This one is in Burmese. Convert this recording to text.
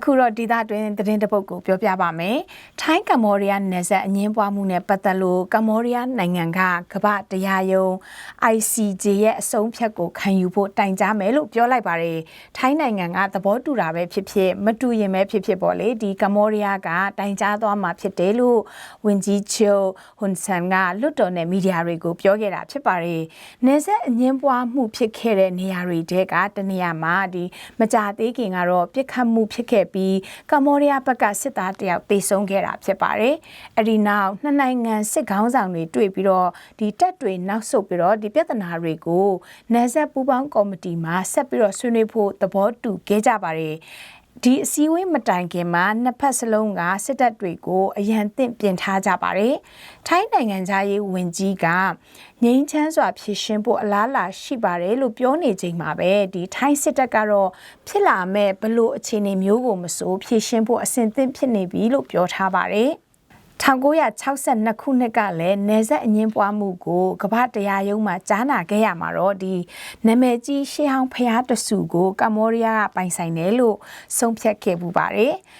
အခုတော့ဒေသတွင်းသတင်းတစ်ပုဒ်ကိုပြောပြပါမယ်။ထိုင်းကမ္ဘောဒီးယားနယ်စပ်အငင်းပွားမှုနဲ့ပတ်သက်လို့ကမ္ဘောဒီးယားနိုင်ငံကကမ္ဘာတရားရုံး ICJ ရဲ့အဆုံးဖြတ်ကိုခံယူဖို့တိုင်ကြားမယ်လို့ပြောလိုက်ပါတယ်။ထိုင်းနိုင်ငံကသဘောတူတာပဲဖြစ်ဖြစ်မတူရင်ပဲဖြစ်ဖြစ်ပေါ့လေဒီကမ္ဘောဒီးယားကတိုင်ကြားသွားမှာဖြစ်တယ်လို့ဝန်ကြီးချုပ်ဟွန်ဆန်ကလွတ်တော်နဲ့မီဒီယာတွေကိုပြောခဲ့တာဖြစ်ပါတယ်။နယ်စပ်အငင်းပွားမှုဖြစ်ခဲ့တဲ့နေရာတွေတဲကတနေရာမှာဒီမကြသေးခင်ကတော့ပြစ်ခတ်မှုဖြစ်ခဲ့ပြီးကမ္ဘောဒီးယားဘက်ကစစ်သားတယောက်တေဆုံးခဲ့တာဖြစ်ပါတယ်။အဲဒီနောက်နှစ်နိုင်ငံစစ်ခေါင်းဆောင်တွေတွေ့ပြီးတော့ဒီတက်တွေနောက်ဆုတ်ပြီးတော့ဒီပြဿနာတွေကိုနယ်စပ်ပူးပေါင်းကော်မတီမှာဆက်ပြီးတော့ဆွေးနွေးဖို့သဘောတူခဲ့ကြပါတယ်။ ဒီအစည်းအဝေးမတိုင်ခင်မှာနှစ်ဖက်စလုံးကစစ်တပ်တွေကိုအရန်သင့်ပြင်ထားကြပါတယ်။ထိုင်းနိုင်ငံသားရေးဝန်ကြီးကငိမ့်ချမ်းစွာဖြည့်ရှင်းဖို့အလားအလာရှိပါတယ်လို့ပြောနေချိန်မှာပဲဒီထိုင်းစစ်တပ်ကတော့ဖြစ်လာမဲ့ဘလို့အခြေအနေမျိုးကိုမစိုးဖြည့်ရှင်းဖို့အဆင်သင့်ဖြစ်နေပြီလို့ပြောထားပါတယ်။ 1962ခုနှစ်ကလည်းနေဆက်အငင်းပွားမှုကိုကမ္ဘာတရားရုံးမှာကြားနာခဲ့ရမှာတော့ဒီနာမည်ကြီးရှေးဟောင်းဖျားတဆူကိုကမ္ဘောဒီးယားကပိုင်ဆိုင်တယ်လို့ဆုံးဖြတ်ခဲ့ပူပါတယ်